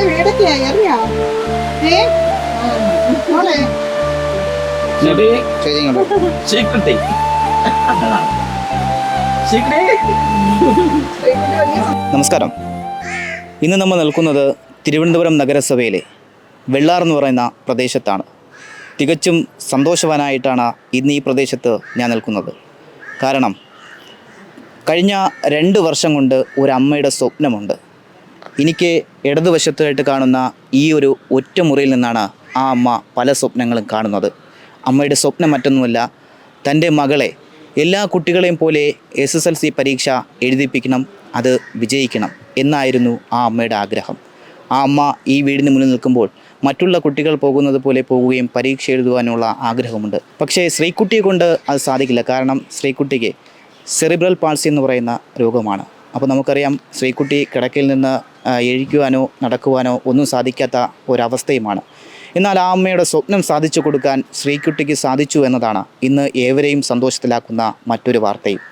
അറിയാ? ഏ? മോളെ. നമസ്കാരം. ഇന്ന് നമ്മൾ നിൽക്കുന്നത് തിരുവനന്തപുരം നഗരസഭയിലെ വെള്ളാർ എന്ന് പറയുന്ന പ്രദേശത്താണ്. തികച്ചും സന്തോഷവാനായിട്ടാണ് ഇന്ന് ഈ പ്രദേശത്ത് ഞാൻ നിൽക്കുന്നത്. കാരണം കഴിഞ്ഞ രണ്ട് വർഷം കൊണ്ട് ഒരു അമ്മയുടെ സ്വപ്നമുണ്ട്. എനിക്ക് ഇടതുവശത്തായിട്ട് കാണുന്ന ഈ ഒരു ഒറ്റ മുറിയിൽ നിന്നാണ് ആ അമ്മ പല സ്വപ്നങ്ങളും കാണുന്നത്. അമ്മയുടെ സ്വപ്നം മറ്റൊന്നുമല്ല തന്റെ മകളെ എല്ലാ കുട്ടികളെയും പോലെ എസ് എസ് എൽ സി പരീക്ഷ എഴുതിപ്പിക്കണം അത് വിജയിക്കണം എന്നായിരുന്നു ആ അമ്മയുടെ ആഗ്രഹം. ആ അമ്മ ഈ വീടിന് മുന്നിൽ നിൽക്കുമ്പോൾ മറ്റുള്ള കുട്ടികൾ പോകുന്നത് പോലെ പോവുകയും പരീക്ഷ എഴുതുവാനുള്ള ആഗ്രഹമുണ്ട്. പക്ഷേ ശ്രീക്കുട്ടിയെ കൊണ്ട് അത് സാധിക്കില്ല. കാരണം ശ്രീകുട്ടിക്ക് സെറിബ്രൽ പാൾസി എന്ന് പറയുന്ന രോഗമാണ്. അപ്പോൾ നമുക്കറിയാം ശ്രീകുട്ടി കിടക്കയിൽ നിന്ന് എഴിക്കുവാനോ നടക്കുവാനോ ഒന്നും സാധിക്കാത്ത ഒരവസ്ഥയുമാണ്. എന്നാൽ ആ അമ്മയുടെ സ്വപ്നം സാധിച്ചു കൊടുക്കാൻ ശ്രീകുട്ടിക്ക് സാധിച്ചു എന്നതാണ് ഇന്ന് ഏവരെയും സന്തോഷത്തിലാക്കുന്ന മറ്റൊരു വാർത്തയും.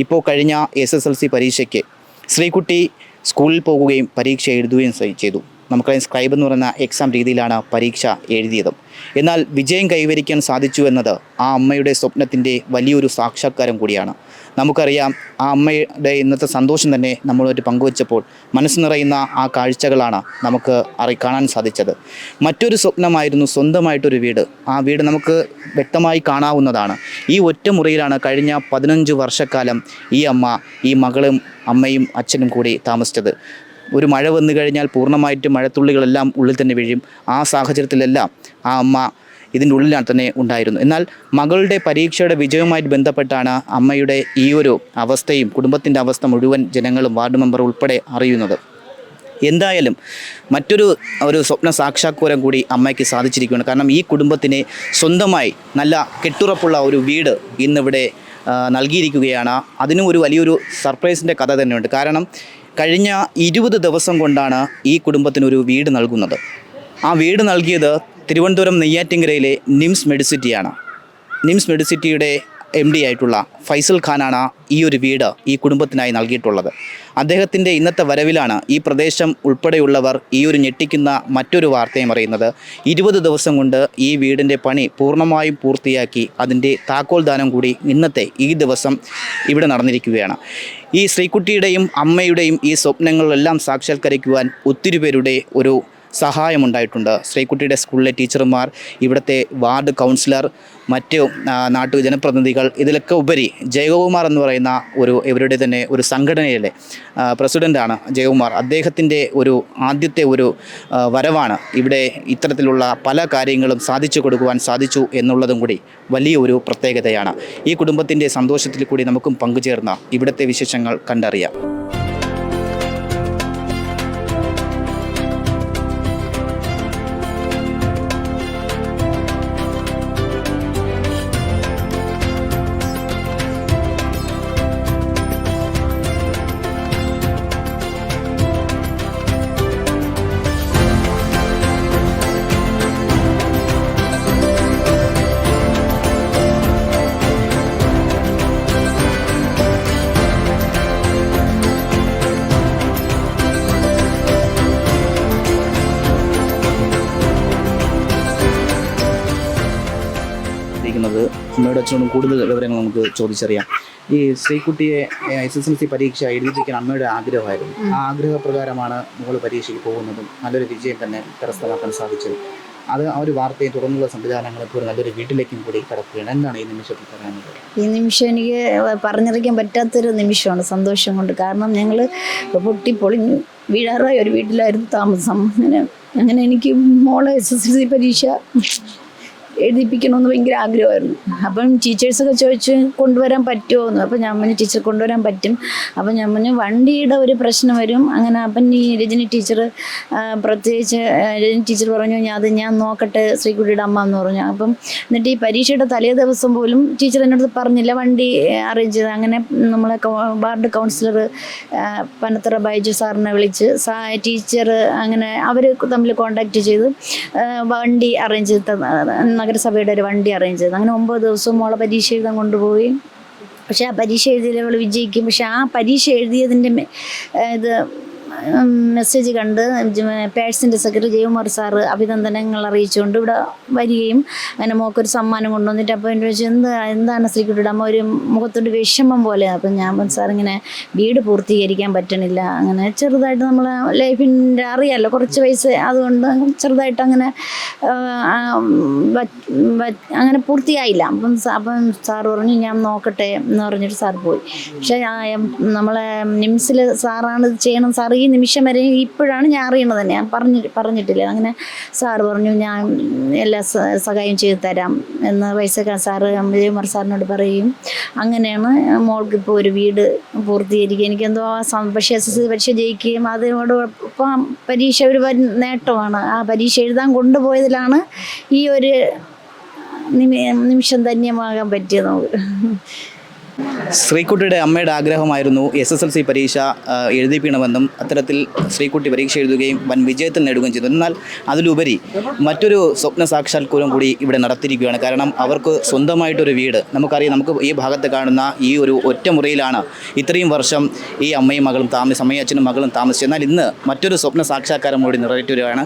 ഇപ്പോൾ കഴിഞ്ഞ എസ് എസ് എൽ സി പരീക്ഷയ്ക്ക് ശ്രീകുട്ടി സ്കൂളിൽ പോകുകയും പരീക്ഷ എഴുതുകയും ചെയ്തു. നമുക്കറിയാം സ്ക്രൈബ് എന്ന് പറയുന്ന എക്സാം രീതിയിലാണ് പരീക്ഷ എഴുതിയതും. എന്നാൽ വിജയം കൈവരിക്കാൻ സാധിച്ചു എന്നത് ആ അമ്മയുടെ സ്വപ്നത്തിന്റെ വലിയൊരു സാക്ഷാത്കാരം കൂടിയാണ്. നമുക്കറിയാം ആ അമ്മയുടെ ഇന്നത്തെ സന്തോഷം തന്നെ നമ്മളൊരു പങ്കുവച്ചപ്പോൾ മനസ്സ് നിറയുന്ന ആ കാഴ്ചകളാണ് നമുക്ക് അറി കാണാൻ സാധിച്ചത്. മറ്റൊരു സ്വപ്നമായിരുന്നു സ്വന്തമായിട്ടൊരു വീട്. ആ വീട് നമുക്ക് വ്യക്തമായി കാണാവുന്നതാണ്. ഈ ഒറ്റ മുറിയിലാണ് കഴിഞ്ഞ പതിനഞ്ച് വർഷക്കാലം ഈ അമ്മ ഈ മകളും അമ്മയും അച്ഛനും കൂടി താമസിച്ചത്. ഒരു മഴ വന്നു കഴിഞ്ഞാൽ പൂർണമായിട്ട് മഴത്തുള്ളികളെല്ലാം ഉള്ളിൽ തന്നെ വീഴും. ആ സാഹചര്യത്തിലെല്ലാം ആ അമ്മ ഇതിന്റെ ഉള്ളിലാണ് തന്നെ ഉണ്ടായിരുന്നു. എന്നാൽ മകളുടെ പരീക്ഷയുടെ വിജയവുമായിട്ട് ബന്ധപ്പെട്ടാണ് അമ്മയുടെ ഈ ഒരു അവസ്ഥയും കുടുംബത്തിന്റെ അവസ്ഥ മുഴുവൻ ജനങ്ങളും വാർഡ് മെമ്പർ ഉൾപ്പെടെ അറിയുന്നത്. എന്തായാലും മറ്റൊരു ഒരു സ്വപ്ന സാക്ഷാത്കാരം കൂടി അമ്മയ്ക്ക് സാധിച്ചിരിക്കുകയാണ്. കാരണം ഈ കുടുംബത്തിന് സ്വന്തമായി നല്ല കെട്ടുറപ്പുള്ള ഒരു വീട് ഇന്നിവിടെ നൽകിയിരിക്കുകയാണ്. അതിനും ഒരു വലിയൊരു സർപ്രൈസിന്റെ കഥ തന്നെയുണ്ട്. കാരണം കഴിഞ്ഞ ഇരുപത് ദിവസം കൊണ്ടാണ് ഈ കുടുംബത്തിനൊരു വീട് നൽകുന്നത്. ആ വീട് നൽകിയത് തിരുവനന്തപുരം നെയ്യാറ്റിങ്കരയിലെ നിംസ് മെഡിസിറ്റിയാണ്. നിംസ് മെഡിസിറ്റിയുടെ എം ഡി ആയിട്ടുള്ള ഫൈസൽ ഖാനാണ് ഈ ഒരു വീട് ഈ കുടുംബത്തിനായി നൽകിയിട്ടുള്ളത്. അദ്ദേഹത്തിന്റെ ഇന്നത്തെ വരവിലാണ് ഈ പ്രദേശം ഉൾപ്പെടെയുള്ളവർ ഈ ഒരു ഞെട്ടിക്കുന്ന മറ്റൊരു വാർത്തയും അറിയുന്നത്. ഇരുപത് ദിവസം കൊണ്ട് ഈ വീടിന്റെ പണി പൂർണമായും പൂർത്തിയാക്കി അതിന്റെ താക്കോൽ ദാനം കൂടി ഇന്നത്തെ ഈ ദിവസം ഇവിടെ നടന്നിരിക്കുകയാണ്. ഈ ശ്രീകുട്ടിയുടെയും അമ്മയുടെയും ഈ സ്വപ്നങ്ങളെല്ലാം സാക്ഷാത്കരിക്കുവാൻ ഒത്തിരി പേരുടെ ഒരു സഹായമുണ്ടായിട്ടുണ്ട്. ശ്രീകുട്ടിയുടെ സ്കൂളിലെ ടീച്ചർമാർ ഇവിടുത്തെ വാർഡ് കൗൺസിലർ മറ്റു നാട്ടു ജനപ്രതിനിധികൾ ഇതിലൊക്കെ ഉപരി ജയകുമാർ എന്ന് പറയുന്ന ഒരു ഇവരുടെ തന്നെ ഒരു സംഘടനയിലെ പ്രസിഡന്റാണ് ജയകുമാർ. അദ്ദേഹത്തിന്റെ ഒരു ആദ്യത്തെ ഒരു വരവാണ് ഇവിടെ ഇത്തരത്തിലുള്ള പല കാര്യങ്ങളും സാധിച്ചു കൊടുക്കുവാൻ സാധിച്ചു എന്നുള്ളതും കൂടി വലിയ ഒരു പ്രത്യേകതയാണ്. ഈ കുടുംബത്തിന്റെ സന്തോഷത്തിൽ കൂടി നമുക്കും പങ്കുചേർന്ന ഇവിടുത്തെ വിശേഷങ്ങൾ കണ്ടറിയാം. അച്ഛനോടും കൂടുതൽ വിവരങ്ങൾ നമുക്ക് ചോദിച്ചറിയാം. ഈ ശ്രീകുട്ടിയെ എസ് എസ് എൽ സി പരീക്ഷ എഴുതിപ്പിക്കാൻ അമ്മയുടെ ആഗ്രഹമായിരുന്നു. ആ ആഗ്രഹപ്രകാരമാണ് മോൾ പരീക്ഷയ്ക്ക് പോകുന്നതും നല്ലൊരു വിജയം തന്നെ കരസ്ഥമാക്കാൻ സാധിച്ചത്. അത് ആ ഒരു വാർത്തയും തുടർന്നുള്ള സംവിധാനങ്ങളെ ഒരു നല്ലൊരു വീട്ടിലേക്കും കൂടി കടക്കുകയാണ്. എന്താണ് ഈ നിമിഷത്തിൽ പറയാനുള്ളത്? ഈ നിമിഷം എനിക്ക് പറഞ്ഞറിയിക്കാൻ പറ്റാത്തൊരു നിമിഷമാണ് സന്തോഷം കൊണ്ട്. കാരണം ഞങ്ങൾ പൊട്ടി പൊളിഞ്ഞു വീഴാറായ ഒരു വീട്ടിലായിരുന്നു താമസം. അങ്ങനെ അങ്ങനെ എനിക്ക് മോളെ എസ് എസ് എൽ സി പരീക്ഷ എഴുതിപ്പിക്കണമെന്ന് ഭയങ്കര ആഗ്രഹമായിരുന്നു. അപ്പം ടീച്ചേഴ്സൊക്കെ ചോദിച്ച് കൊണ്ടുവരാൻ പറ്റുമോ എന്ന്. അപ്പം ഞാൻ പറഞ്ഞു ടീച്ചർ കൊണ്ടുവരാൻ പറ്റും. അപ്പം ഞാൻ പറഞ്ഞു വണ്ടിയുടെ ഒരു പ്രശ്നം വരും. അങ്ങനെ അപ്പം ഈ രജനി ടീച്ചർ പ്രത്യേകിച്ച് രജനി ടീച്ചർ പറഞ്ഞു ഞാൻ അത് ഞാൻ നോക്കട്ടെ ശ്രീകുട്ടിയുടെ അമ്മ എന്ന് പറഞ്ഞു. അപ്പം എന്നിട്ട് ഈ പരീക്ഷയുടെ തലേ ദിവസം പോലും ടീച്ചർ എന്നോട് പറഞ്ഞില്ല വണ്ടി അറേഞ്ച് ചെയ്ത്. അങ്ങനെ നമ്മളെ വാർഡ് കൗൺസിലർ പനത്തറ ബൈജു സാറിനെ വിളിച്ച് സാ ടീച്ചർ അങ്ങനെ അവർ തമ്മിൽ കോണ്ടാക്ട് ചെയ്ത് വണ്ടി അറേഞ്ച് ചെയ്ത് നഗരസഭയുടെ ഒരു വണ്ടി അറേഞ്ച് ചെയ്തു. അങ്ങനെ ഒമ്പത് ദിവസവും മോളെ പരീക്ഷ എഴുതാൻ കൊണ്ടുപോയി പക്ഷേ ആ പരീക്ഷ എഴുതിയിൽ അവൾ വിജയിക്കും. പക്ഷെ ആ പരീക്ഷ എഴുതിയതിന്റെ ഇത് മെസ്സേജ് കണ്ട് പേഴ്സിന്റെ സെക്രട്ടറി ജയകുമാർ സാറ് അഭിനന്ദനങ്ങൾ അറിയിച്ചുകൊണ്ട് ഇവിടെ വരികയും അങ്ങനെ മോക്കൊരു സമ്മാനം കൊണ്ടുവന്നിട്ട് അപ്പോൾ എന്റെ ചോദിച്ചു എന്താ എന്താണ് ശ്രീകുട്ടിയുടെ അമ്മ ഒരു മുഖത്തൊരു വിഷമം പോലെ? അപ്പം ഞാൻ സാർ ഇങ്ങനെ വീട് പൂർത്തീകരിക്കാൻ പറ്റണില്ല. അങ്ങനെ ചെറുതായിട്ട് നമ്മൾ ലൈഫിന്റെ അറിയാമല്ലോ കുറച്ച് വയസ്സ് അതുകൊണ്ട് ചെറുതായിട്ട് അങ്ങനെ അങ്ങനെ പൂർത്തിയായില്ല. അപ്പം അപ്പം സാർ പറഞ്ഞു ഞാൻ നോക്കട്ടെ എന്ന് പറഞ്ഞിട്ട് സാർ പോയി. പക്ഷേ നമ്മളെ നിംസിൽ സാറാണ് ചെയ്യണം സാർ ഈ നിമിഷം വരെ ഇപ്പോഴാണ് ഞാൻ അറിയണത് തന്നെ. ഞാൻ പറഞ്ഞി പറഞ്ഞിട്ടില്ല. അങ്ങനെ സാറ് പറഞ്ഞു ഞാൻ എല്ലാ സഹായം ചെയ്തു തരാം എന്ന് പൈസക്കാർ സാറ് വിജയകുമാർ സാറിനോട് പറയും. അങ്ങനെയാണ് മോൾക്ക് ഇപ്പോൾ ഒരു വീട് പൂർത്തീകരിക്കുക. എനിക്കെന്തോ പക്ഷേ എസ് എസ് പരീക്ഷ ജയിക്കുകയും അതിനോട് ഇപ്പം പരീക്ഷ ഒരു നേട്ടമാണ്. ആ പരീക്ഷ എഴുതാൻ കൊണ്ടുപോയതിലാണ് ഈ ഒരു നിമിഷം ധന്യമാകാൻ പറ്റിയത് നമുക്ക്. ശ്രീകുട്ടിയുടെ അമ്മയുടെ ആഗ്രഹമായിരുന്നു എസ് എസ് എൽ സി പരീക്ഷ എഴുതിപ്പിക്കണമെന്നും അത്തരത്തിൽ ശ്രീക്കുട്ടി പരീക്ഷ എഴുതുകയും വൻ വിജയത്തിൽ നേടുകയും ചെയ്തു. എന്നാൽ അതിലുപരി മറ്റൊരു സ്വപ്ന സാക്ഷാത്കൂരം കൂടി ഇവിടെ നടത്തിയിരിക്കുകയാണ്. കാരണം അവർക്ക് സ്വന്തമായിട്ടൊരു വീട്. നമുക്കറിയാം നമുക്ക് ഈ ഭാഗത്ത് കാണുന്ന ഈ ഒരു ഒറ്റ മുറിയിലാണ് ഇത്രയും വർഷം ഈ അമ്മയും മകളും താമസ അമ്മയും അച്ഛനും മകളും താമസിച്ചത്. എന്നാൽ ഇന്ന് മറ്റൊരു സ്വപ്ന സാക്ഷാത്കാരം കൂടി നിറവേറ്റുകയാണ്.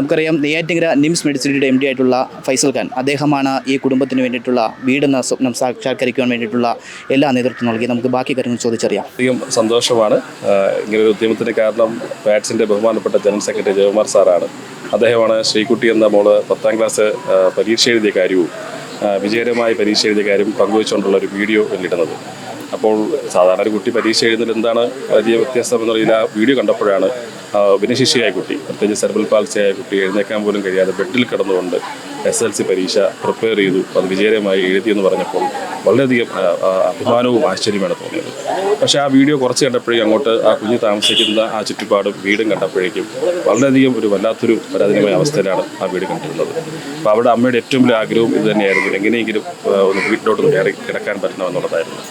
നമുക്കറിയാം നെയ്യാറ്റിങ്കര നിംസ് മെഡിസിറ്റിയുടെ എം ഡി ആയിട്ടുള്ള ഫൈസൽ ഖാൻ അദ്ദേഹമാണ് ഈ കുടുംബത്തിന് വേണ്ടിയിട്ടുള്ള വീടെന്ന സ്വപ്നം സാക്ഷാത്കരിക്കുവാൻ വേണ്ടിയിട്ടുള്ള എല്ലാ നേതൃത്വം നൽകി. നമുക്ക് ബാക്കി കാര്യങ്ങൾ ചോദിച്ചറിയാം. അധികം സന്തോഷമാണ്. ഇങ്ങനെ ഇങ്ങനൊരു ഉദ്യമത്തിന് കാരണം പാറ്റ്സിന്റെ ബഹുമാനപ്പെട്ട ജനറൽ സെക്രട്ടറി ജയകുമാർ സാറാണ്. അദ്ദേഹമാണ് ശ്രീകുട്ടി എന്ന മോൾ പത്താം ക്ലാസ് പരീക്ഷ എഴുതിയ കാര്യവും വിജയകരമായി പരീക്ഷ എഴുതിയ കാര്യം പങ്കുവച്ചുകൊണ്ടുള്ള ഒരു വീഡിയോ വെളിയിടുന്നത് അപ്പോൾ സാധാരണ ഒരു കുട്ടി പരീക്ഷ എഴുതുന്നതിൽ എന്താണ് വലിയ വ്യത്യാസം ആ വീഡിയോ കണ്ടപ്പോഴാണ് ഭിന്നശേഷിയായ കുട്ടി പ്രത്യേകിച്ച് സെർബൽ പാൽസിയായ കുട്ടി എഴുന്നേക്കാൻ പോലും കഴിയാതെ ബെഡിൽ കിടന്നുകൊണ്ട് എസ് എൽ സി പരീക്ഷ പ്രിപ്പയർ ചെയ്തു. അത് വിജയകരമായി എഴുതിയെന്ന് പറഞ്ഞപ്പോൾ വളരെയധികം അഭിമാനവും ആശ്ചര്യമാണ് തോന്നിയത്. പക്ഷേ ആ വീഡിയോ കുറച്ച് കണ്ടപ്പോഴേ അങ്ങോട്ട് ആ കുഞ്ഞ് താമസിക്കുന്ന ആ ചുറ്റുപാടും വീടും കണ്ടപ്പോഴേക്കും വളരെയധികം ഒരു വല്ലാത്തൊരു പരാധീനമായ അവസ്ഥയിലാണ് ആ വീട് കണ്ടിരുന്നത്. അപ്പോൾ അവിടെ അമ്മയുടെ ഏറ്റവും വലിയ ആഗ്രഹവും ഇത് തന്നെയായിരുന്നു. എങ്ങനെയെങ്കിലും ഒന്ന് വീട്ടിലോട്ട് കയറി കിടക്കാൻ പറ്റണമെന്നുള്ളതായിരുന്നു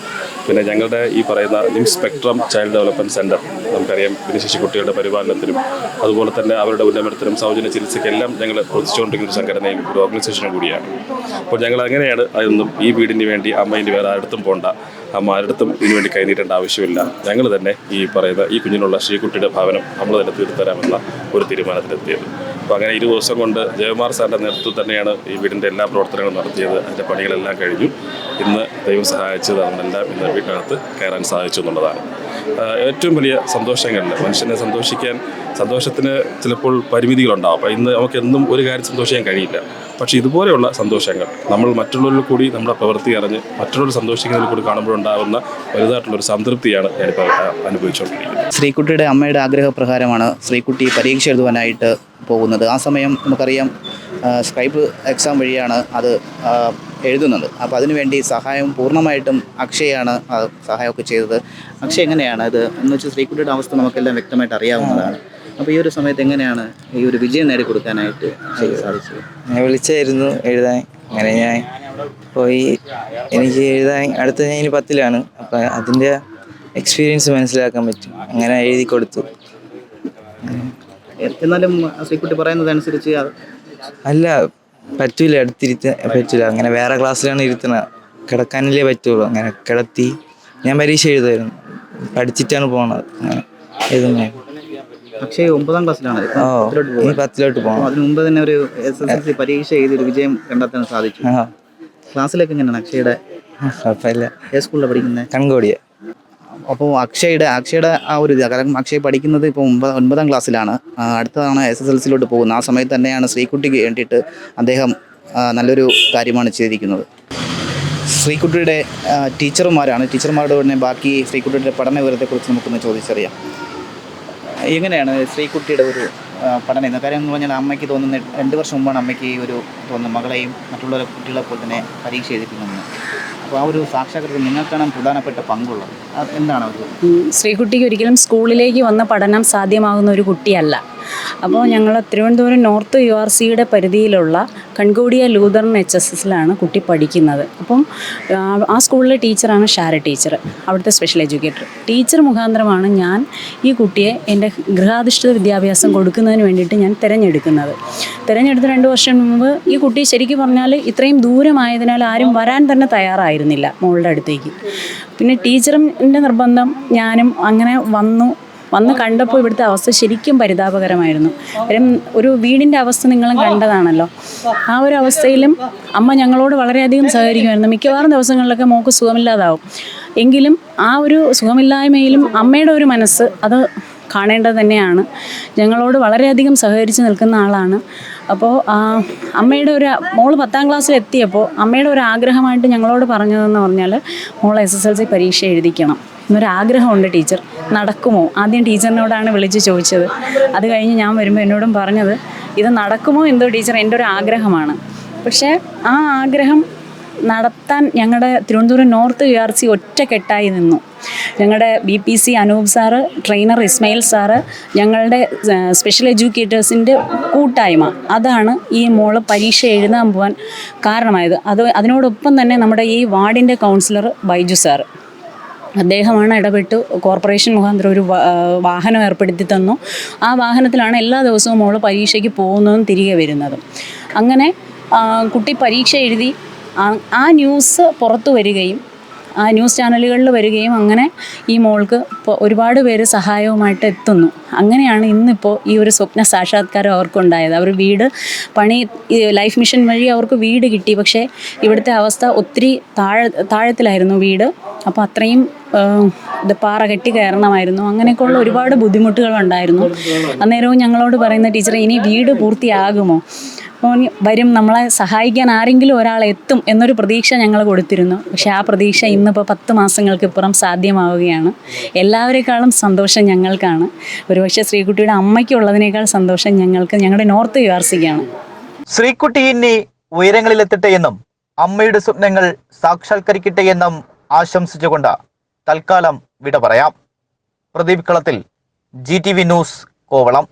പിന്നെ ഞങ്ങളുടെ ഈ പറയുന്ന നിം സ്പെക്ട്രം ചൈൽഡ് ഡെവലപ്മെന്റ് സെന്റർ നമുക്കറിയാം ഭിന്നശേഷി കുട്ടികളുടെ പരിപാലനത്തിനും അതുപോലെ തന്നെ അവരുടെ ഉന്നമനത്തിനും സൗജന്യ ചികിത്സയ്ക്കെല്ലാം ഞങ്ങൾ പ്രവർത്തിച്ചുകൊണ്ടിരിക്കുന്ന ഒരു സംഘടനയും ഒരു ഓർഗനൈസേഷനും കൂടിയാണ്. അപ്പോൾ ഞങ്ങൾ അങ്ങനെയാണ് അതൊന്നും ഈ വീടിന് വേണ്ടി അമ്മയിന് വേറെ ആരുടെ പോകണ്ട അമ്മ ആരുടെ ഇതിനു വേണ്ടി കൈനീട്ടേണ്ട ആവശ്യമില്ല. ഞങ്ങൾ തന്നെ ഈ പറയുന്ന ഈ കുഞ്ഞിനുള്ള ശ്രീകുട്ടിയുടെ ഭവനം നമ്മൾ തന്നെ തീർത്തരാമെന്ന ഒരു തീരുമാനത്തിലെത്തിയത്. അപ്പോൾ അങ്ങനെ ഇരു ദിവസം കൊണ്ട് ജയകുമാർ സാറിന്റെ നേതൃത്വത്തിൽ തന്നെയാണ് ഈ വീടിന്റെ എല്ലാ പ്രവർത്തനങ്ങളും നടത്തിയത്. അതിന്റെ പണികളെല്ലാം കഴിഞ്ഞു. ഇന്ന് ദൈവം സഹായിച്ചത് അതിനെല്ലാം ഇന്ന് വീട്ടിനകത്ത് കയറാൻ സാധിച്ചു എന്നുള്ളതാണ്. ഏറ്റവും വലിയ സന്തോഷങ്ങളിൽ മനുഷ്യനെ സന്തോഷിക്കാൻ സന്തോഷത്തിന് ചിലപ്പോൾ പരിമിതികളുണ്ടാവും. അപ്പോൾ ഇന്ന് നമുക്ക് എന്നും ഒരു കാര്യം സന്തോഷിക്കാൻ കഴിയില്ല. പക്ഷേ ഇതുപോലെയുള്ള സന്തോഷങ്ങൾ നമ്മൾ മറ്റുള്ളവരിൽ കൂടി നമ്മുടെ പ്രവൃത്തി അറിഞ്ഞ് മറ്റുള്ളവർ സന്തോഷിക്കുന്നതിൽ കൂടി കാണുമ്പോഴുണ്ടാകുന്ന വലുതായിട്ടുള്ളൊരു സംതൃപ്തിയാണ് ഞാനിപ്പോൾ അനുഭവിച്ചുകൊണ്ടിരിക്കുന്നത്. ശ്രീകുട്ടിയുടെ അമ്മയുടെ ആഗ്രഹപ്രകാരമാണ് ശ്രീകുട്ടി പരീക്ഷ എഴുതുവാനായിട്ട് പോകുന്നത്. ആ സമയം നമുക്കറിയാം സ്കൈപ്പ് എക്സാം വഴിയാണ് അത് എഴുതുന്നത്. അപ്പോൾ അതിനുവേണ്ടി സഹായം പൂർണമായിട്ടും അക്ഷയാണ് സഹായമൊക്കെ ചെയ്തത്. അക്ഷയ എങ്ങനെയാണ് ഇത്? എന്ന് വെച്ചാൽ ശ്രീകുട്ടിയുടെ അവസ്ഥ നമുക്കെല്ലാം വ്യക്തമായിട്ട് അറിയാവുന്നതാണ്. അപ്പോൾ ഈ ഒരു സമയത്ത് എങ്ങനെയാണ് ഈ ഒരു വിജയം നേടിക്കൊടുക്കാനായിട്ട് സാധിച്ചത്? ഞാൻ വിളിച്ചായിരുന്നു എഴുതാൻ. അങ്ങനെ ഞാൻ പോയി. എനിക്ക് എഴുതാൻ അടുത്ത ഞാൻ ഇനി പത്തിലാണ്. അപ്പം അതിന്റെ എക്സ്പീരിയൻസ് മനസ്സിലാക്കാൻ പറ്റും. അങ്ങനെ എഴുതി കൊടുത്തു. എന്നാലും പറയുന്നതനുസരിച്ച് അത് അല്ല പറ്റൂല അടുത്തിരുത്ത പറ്റൂല. അങ്ങനെ വേറെ ക്ലാസ്സിലാണ് ഇരുത്തുന്നത് കിടക്കാനല്ലേ പറ്റുള്ളൂ. അങ്ങനെ കിടത്തി ഞാൻ പരീക്ഷ എഴുതായിരുന്നു പഠിച്ചിട്ടാണ് പോണത്. എഴുതുന്നത് പക്ഷേ ഒമ്പതാം ക്ലാസ്സിലാണ്. ഓ പത്തിലോട്ട് പോകണം അതിന് മുമ്പ് തന്നെ ഒരു എസ് എസ് എൽ സി പരീക്ഷ എഴുതി ഒരു വിജയം കണ്ടെത്താൻ സാധിച്ചു. ക്ലാസ്സിലൊക്കെ എങ്ങനെയാണ് അക്ഷയുടെ കുഴപ്പമില്ല. ഏത് സ്കൂളിലാണ് പഠിക്കുന്നത് കൺകോടിയ. അപ്പോൾ അക്ഷയുടെ അക്ഷയുടെ ആ ഒരു ഇത് കാരണം അക്ഷയ് പഠിക്കുന്നത് ഇപ്പോൾ ഒമ്പത് ഒൻപതാം ക്ലാസ്സിലാണ്. അടുത്തതാണ് എസ് എസ് എൽ സിയിലോട്ട് പോകുന്നത് ആ സമയത്ത് തന്നെയാണ് ശ്രീകുട്ടിക്ക് വേണ്ടിയിട്ട് അദ്ദേഹം നല്ലൊരു കാര്യമാണ് ചെയ്തിരിക്കുന്നത്. ശ്രീകുട്ടിയുടെ ടീച്ചർമാരാണ്. ടീച്ചർമാരുടെ തന്നെ ബാക്കി ശ്രീകുട്ടിയുടെ പഠന വിവരത്തെക്കുറിച്ച് നമുക്കൊന്ന് ചോദിച്ചറിയാം. എങ്ങനെയാണ് ശ്രീകുട്ടിയുടെ ഒരു പഠനം. എന്ന കാര്യം എന്ന് പറഞ്ഞാൽ അമ്മയ്ക്ക് തോന്നുന്ന രണ്ട് വർഷം മുമ്പാണ് അമ്മയ്ക്ക് ഈ ഒരു തോന്നുന്ന മകളെയും മറ്റുള്ള കുട്ടികളെ പോലെ തന്നെ പരീക്ഷ എഴുതിപ്പിക്കുന്നത്. അപ്പോൾ ആ ഒരു സാക്ഷാത്കാരത്തിൽ നിങ്ങൾക്കാണ് പ്രധാനപ്പെട്ട പങ്കുള്ളത്. എന്താണ് ഒരു സ്ത്രീകുട്ടിക്ക് ഒരിക്കലും സ്കൂളിലേക്ക് വന്ന പഠനം സാധ്യമാകുന്ന ഒരു കുട്ടിയല്ല. അപ്പോൾ ഞങ്ങൾ തിരുവനന്തപുരം നോർത്ത് യു ആർ സിയുടെ പരിധിയിലുള്ള കൺകോടിയ ലൂതറൻ എച്ച് എസ് എസിലാണ് കുട്ടി പഠിക്കുന്നത്. അപ്പം ആ, ആ സ്കൂളിലെ ടീച്ചറാണ് ഷാര ടീച്ചർ അവിടുത്തെ സ്പെഷ്യൽ എഡ്യൂക്കേറ്റർ. ടീച്ചർ മുഖാന്തരമാണ് ഞാൻ ഈ കുട്ടിയെ എന്റെ ഗൃഹാധിഷ്ഠിത വിദ്യാഭ്യാസം കൊടുക്കുന്നതിന് വേണ്ടിയിട്ട് ഞാൻ തിരഞ്ഞെടുക്കുന്നത്. തിരഞ്ഞെടുത്ത് രണ്ട് വർഷം മുമ്പ് ഈ കുട്ടി ശരിക്കും പറഞ്ഞാൽ ഇത്രയും ദൂരമായതിനാൽ ആരും വരാൻ തന്നെ തയ്യാറായിരുന്നില്ല മോളുടെ അടുത്തേക്ക്. പിന്നെ ടീച്ചറിന്റെ നിർബന്ധം ഞാനും അങ്ങനെ വന്നു വന്ന് കണ്ടപ്പോൾ ഇവിടുത്തെ അവസ്ഥ ശരിക്കും പരിതാപകരമായിരുന്നു. കാര്യം ഒരു വീടിന്റെ അവസ്ഥ നിങ്ങളും കണ്ടതാണല്ലോ. ആ ഒരു അവസ്ഥയിലും അമ്മ ഞങ്ങളോട് വളരെയധികം സഹകരിക്കുമായിരുന്നു. മിക്കവാറും ദിവസങ്ങളിലൊക്കെ മോക്ക് സുഖമില്ലാതാവും. എങ്കിലും ആ ഒരു സുഖമില്ലായ്മയിലും അമ്മയുടെ ഒരു മനസ്സ് അത് കാണേണ്ടത് തന്നെയാണ്. ഞങ്ങളോട് വളരെയധികം സഹകരിച്ച് നിൽക്കുന്ന ആളാണ്. അപ്പോൾ അമ്മയുടെ ഒരു മോൾ പത്താം ക്ലാസ്സിൽ എത്തിയപ്പോൾ അമ്മയുടെ ഒരു ആഗ്രഹമായിട്ട് ഞങ്ങളോട് പറഞ്ഞതെന്ന് പറഞ്ഞാൽ മോൾ എസ് എസ് എൽ സി പരീക്ഷ എഴുതിക്കണം. എന്നൊരു ആഗ്രഹമുണ്ട് ടീച്ചർ. നടക്കുമോ? ആദ്യം ടീച്ചറിനോടാണ് വിളിച്ച് ചോദിച്ചത്. അത് കഴിഞ്ഞ് ഞാൻ വരുമ്പോൾ എന്നോടും പറഞ്ഞത് ഇത് നടക്കുമോ? എന്തോ ടീച്ചർ എന്റെ ഒരു ആഗ്രഹമാണ്. പക്ഷേ ആ ആഗ്രഹം നടത്താൻ ഞങ്ങളുടെ Thiruvananthapuram north U R C ഒറ്റക്കെട്ടായി നിന്നു. ഞങ്ങളുടെ B P C Anoop sir trainer Ismail sir ഞങ്ങളുടെ സ്പെഷ്യൽ എഡ്യൂക്കേറ്റേഴ്സിന്റെ കൂട്ടായ്മ. അതാണ് ഈ മോൾ പരീക്ഷ എഴുതാൻ പോകാൻ കാരണമായത്. അത് അതിനോടൊപ്പം തന്നെ നമ്മുടെ ഈ വാർഡിന്റെ കൗൺസിലർ ബൈജു സാറ്. അദ്ദേഹമാണ് ഇടപെട്ട് കോർപ്പറേഷൻ മുഖാന്തരം ഒരു വാഹനം ഏർപ്പെടുത്തി തന്നു. ആ വാഹനത്തിലാണ് എല്ലാ ദിവസവും മോൾ പരീക്ഷയ്ക്ക് പോകുന്നതും തിരികെ വരുന്നതും. അങ്ങനെ കുട്ടി പരീക്ഷ എഴുതി ആ- ന്യൂസ് പുറത്തു വരികയും ആ ന്യൂസ് ചാനലുകളിൽ വരികയും അങ്ങനെ ഈ മോൾക്ക് ഇപ്പോൾ ഒരുപാട് പേര് സഹായവുമായിട്ട് എത്തുന്നു. അങ്ങനെയാണ് ഇന്നിപ്പോൾ ഈ ഒരു സ്വപ്ന സാക്ഷാത്കാരം അവർക്കുണ്ടായത്. അവർ വീട് പണി ലൈഫ് മിഷൻ വഴി അവർക്ക് വീട് കിട്ടി. പക്ഷേ ഇവിടുത്തെ അവസ്ഥ ഒത്തിരി താഴ താഴത്തിലായിരുന്നു വീട്. അപ്പോൾ അത്രയും ഇത് പാറ കെട്ടി കയറണമായിരുന്നു. അങ്ങനെയൊക്കെയുള്ള ഒരുപാട് ബുദ്ധിമുട്ടുകൾ ഉണ്ടായിരുന്നു. അന്നേരവും ഞങ്ങളോട് പറയുന്ന ടീച്ചറെ ഇനി വീട് പൂർത്തിയാകുമോ? വരും നമ്മളെ സഹായിക്കാൻ ആരെങ്കിലും ഒരാൾ എത്തും എന്നൊരു പ്രതീക്ഷ ഞങ്ങൾ കൊടുത്തിരുന്നു. പക്ഷേ ആ പ്രതീക്ഷ ഇന്നിപ്പോൾ പത്ത് മാസങ്ങൾക്കിപ്പുറം സാധ്യമാവുകയാണ്. എല്ലാവരെക്കാളും സന്തോഷം ഞങ്ങൾക്കാണ്. ഒരുപക്ഷെ ശ്രീകുട്ടിയുടെ അമ്മയ്ക്കുള്ളതിനേക്കാൾ സന്തോഷം ഞങ്ങൾക്ക് ഞങ്ങളുടെ നോർത്ത് യു സിക്കാണ്. ശ്രീകുട്ടി ഇനി ഉയരങ്ങളിലെത്തട്ടെ എന്നും അമ്മയുടെ സ്വപ്നങ്ങൾ സാക്ഷാത്കരിക്കട്ടെ എന്നും ആശംസിച്ചുകൊണ്ട് തൽക്കാലം വിട പറയാം. Pradeep Kalathil G T V news Kovalam.